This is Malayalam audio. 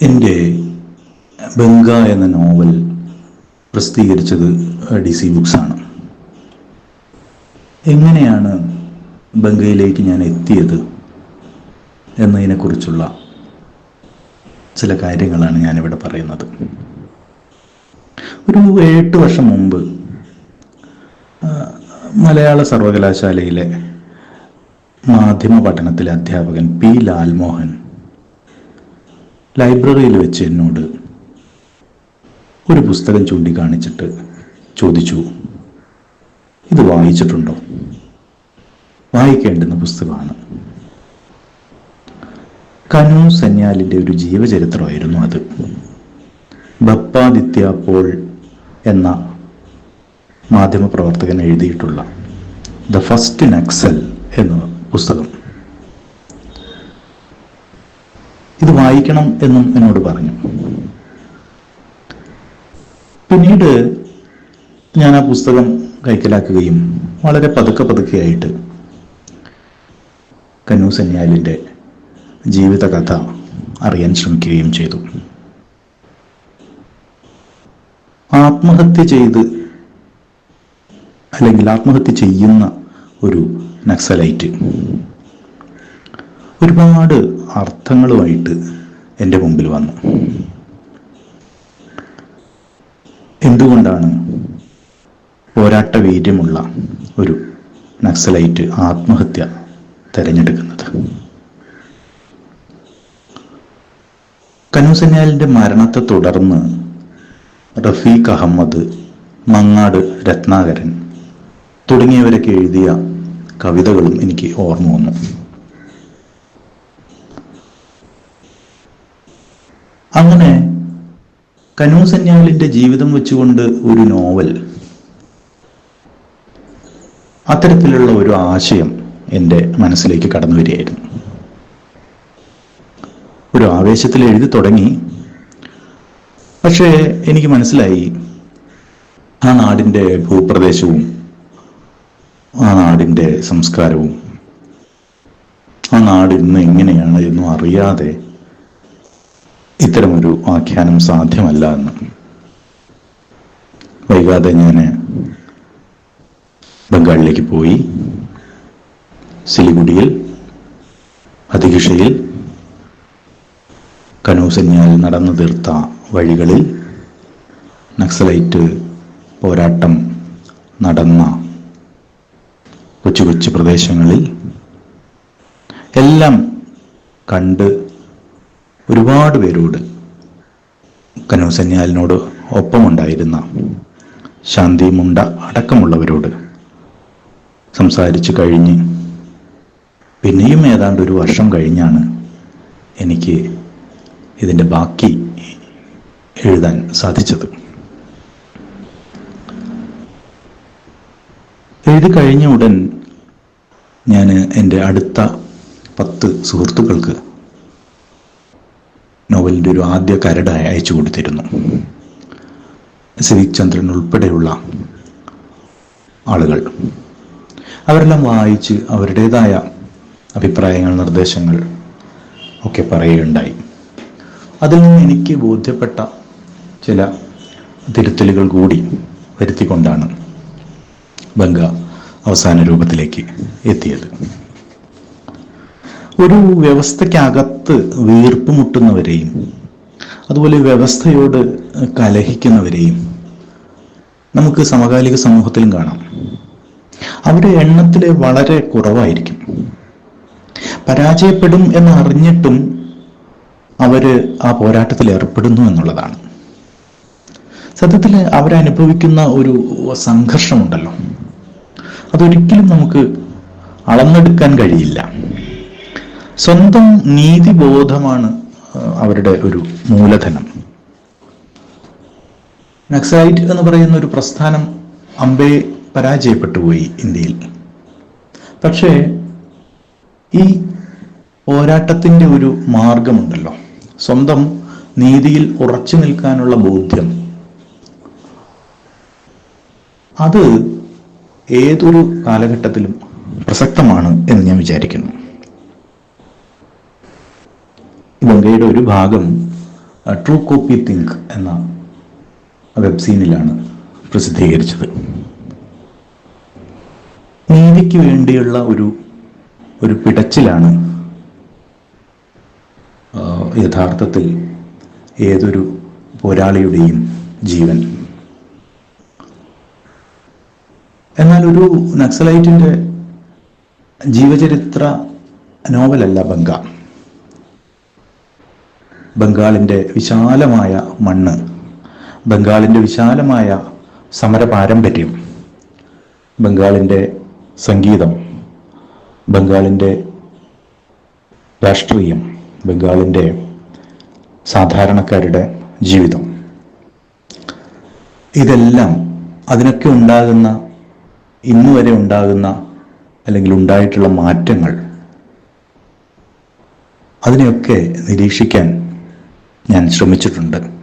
എന്റെ ബംഗ എന്ന നോവൽ പ്രസിദ്ധീകരിച്ചത് ഡി സി ബുക്സാണ് എങ്ങനെയാണ് ബംഗയിലേക്ക് ഞാൻ എത്തിയത് എന്നതിനെക്കുറിച്ചുള്ള ചില കാര്യങ്ങളാണ് ഞാനിവിടെ പറയുന്നത്. ഒരു എട്ട് വർഷം മുമ്പ് മലയാള സർവകലാശാലയിലെ മാധ്യമ പഠനത്തിലെ അധ്യാപകൻ പി ലാൽമോഹൻ ലൈബ്രറിയിൽ വെച്ച് എന്നോട് ഒരു പുസ്തകം ചൂണ്ടിക്കാണിച്ചിട്ട് ചോദിച്ചു ഇത് വായിച്ചിട്ടുണ്ടോ? വായിക്കേണ്ടുന്ന പുസ്തകമാണ്. കനു സന്യാലിന്റെ ഒരു ജീവചരിത്രമായിരുന്നു അത്. ബപ്പാദിത്യ പോൾ എന്ന മാധ്യമപ്രവർത്തകൻ എഴുതിയിട്ടുള്ള ദ ഫസ്റ്റ് നക്സൽ എന്ന പുസ്തകം. ഇത് വായിക്കണം എന്നും എന്നോട് പറഞ്ഞു. പിന്നീട് ഞാൻ ആ പുസ്തകം കൈക്കലാക്കുകയും വളരെ പതുക്കെ പതുക്കെയായിട്ട് കന്നു സന്യാലിന്റെ ജീവിതകഥ അറിയാൻ ശ്രമിക്കുകയും ചെയ്തു. ആത്മഹത്യ ചെയ്ത് അല്ലെങ്കിൽ ആത്മഹത്യ ചെയ്യുന്ന ഒരു നക്സലൈറ്റ്. ഒരുപാട് അർത്ഥങ്ങളുമായിട്ട് എന്റെ മുമ്പിൽ വന്നു. എന്തുകൊണ്ടാണ് പോരാട്ട വീര്യമുള്ള ഒരു നക്സലൈറ്റ് ആത്മഹത്യ തിരഞ്ഞെടുക്കുന്നത്? കനൂസന്യാലിന്റെ മരണത്തെ തുടർന്ന് റഫീഖ് അഹമ്മദ് മങ്ങാട് രത്നാകരൻ തുടങ്ങിയവരൊക്കെ എഴുതിയ കവിതകളും എനിക്ക് ഓർമ്മ വന്നു. അങ്ങനെ കനൂ സന്യാലിന്റെ ജീവിതം വെച്ചുകൊണ്ട് ഒരു നോവൽ. അത്തരത്തിലുള്ള ഒരു ആശയം എന്റെ മനസ്സിലേക്ക് കടന്നു വരികയായിരുന്നു. ഒരു ആവേശത്തിൽ എഴുതി തുടങ്ങി. പക്ഷേ എനിക്ക് മനസ്സിലായി ആ നാടിന്റെ ഭൂപ്രദേശവും ആ നാടിന്റെ സംസ്കാരവും ആ നാട് ഇന്ന് എങ്ങനെയാണ് എന്നും അറിയാതെ ഇത്തരമൊരു ആഖ്യാനം സാധ്യമല്ല എന്ന്. വൈകാതെ ഞാൻ ബംഗാളിലേക്ക് പോയി സിലിഗുഡിയിൽ അതികിഷയിൽ കനൂസന്യാൽ നടന്നു തീർത്ത വഴികളിൽ നക്സലൈറ്റ് പോരാട്ടം നടന്ന കൊച്ചു കൊച്ചു പ്രദേശങ്ങളിൽ എല്ലാം കണ്ട് ഒരുപാട് പേരോട് കനോസന്യാലിനോട് ഒപ്പമുണ്ടായിരുന്ന ശാന്തി മുണ്ട അടക്കമുള്ളവരോട് സംസാരിച്ചു കഴിഞ്ഞ് പിന്നെയും ഏതാണ്ട് ഒരു വർഷം കഴിഞ്ഞാണ് എനിക്ക് ഇതിന്റെ ബാക്കി എഴുതാൻ സാധിച്ചത്. എഴുതി കഴിഞ്ഞ ഉടൻ ഞാൻ എന്റെ അടുത്ത പത്ത് സുഹൃത്തുക്കൾക്ക് നോവലിന്റെ ഒരു ആദ്യ കരട് അയച്ചു കൊടുത്തിരുന്നു. സിവിക് ചന്ദ്രൻ ഉൾപ്പെടെയുള്ള ആളുകൾ. അവരെല്ലാം വായിച്ച് അവരുടേതായ അഭിപ്രായങ്ങൾ നിർദ്ദേശങ്ങൾ ഒക്കെ പറയുകയുണ്ടായി. അതിൽ നിന്ന് എനിക്ക് ബോധ്യപ്പെട്ട ചില തിരുത്തലുകൾ കൂടി വരുത്തിക്കൊണ്ടാണ് ബംഗ അവസാന രൂപത്തിലേക്ക് എത്തിയത്. ഒരു വ്യവസ്ഥയ്ക്കകത്ത് വീർപ്പ് മുട്ടുന്നവരെയും അതുപോലെ വ്യവസ്ഥയോട് കലഹിക്കുന്നവരെയും നമുക്ക് സമകാലിക സമൂഹത്തിലും കാണാം. അവരുടെ എണ്ണത്തിൽ വളരെ കുറവായിരിക്കും. പരാജയപ്പെടും എന്ന് അറിഞ്ഞിട്ടും അവർ ആ പോരാട്ടത്തിൽ ഏർപ്പെടുന്നു എന്നുള്ളതാണ്. സത്യത്തിൽ അവരനുഭവിക്കുന്ന ഒരു സംഘർഷമുണ്ടല്ലോ. അതൊരിക്കലും നമുക്ക് അളന്നെടുക്കാൻ കഴിയില്ല. സ്വന്തം നീതിബോധമാണ് അവരുടെ ഒരു മൂലധനം. നക്സൈറ്റ് എന്ന് പറയുന്ന ഒരു പ്രസ്ഥാനം അമ്പേ പരാജയപ്പെട്ടു പോയി ഇന്ത്യയിൽ. പക്ഷേ ഈ പോരാട്ടത്തിന്റെ ഒരു മാർഗമുണ്ടല്ലോ. സ്വന്തം നീതിയിൽ ഉറച്ചു നിൽക്കാനുള്ള ബോധ്യം. അത് ഏതൊരു കാലഘട്ടത്തിലും പ്രസക്തമാണ് എന്ന് ഞാൻ വിചാരിക്കുന്നു. ഗംഗയുടെ ഒരു ഭാഗം ട്രൂ കോപ്പി തിങ്ക് എന്ന വെബ്സീനിലാണ് പ്രസിദ്ധീകരിച്ചത്. നീതിക്ക് വേണ്ടിയുള്ള ഒരു ഒരു പിടച്ചിലാണ് യഥാർത്ഥത്തിൽ ഏതൊരു പോരാളിയുടെയും ജീവൻ. എന്നാൽ ഒരു നക്സലൈറ്റിന്റെ ജീവചരിത്ര നോവലല്ല ബംഗ. ബംഗാളിന്റെ വിശാലമായ മണ്ണ് ബംഗാളിന്റെ വിശാലമായ സമര പാരമ്പര്യം ബംഗാളിന്റെ സംഗീതം ബംഗാളിന്റെ രാഷ്ട്രീയം ബംഗാളിന്റെ സാധാരണക്കാരുടെ ജീവിതം. ഇതെല്ലാം അതിനൊക്കെ ഉണ്ടാകുന്ന ഇന്നു വരെ ഉണ്ടാകുന്ന അല്ലെങ്കിൽ ഉണ്ടായിട്ടുള്ള മാറ്റങ്ങൾ അതിനെയൊക്കെ നിരീക്ഷിക്കാൻ ഞാൻ ശ്രമിച്ചിട്ടുണ്ട്.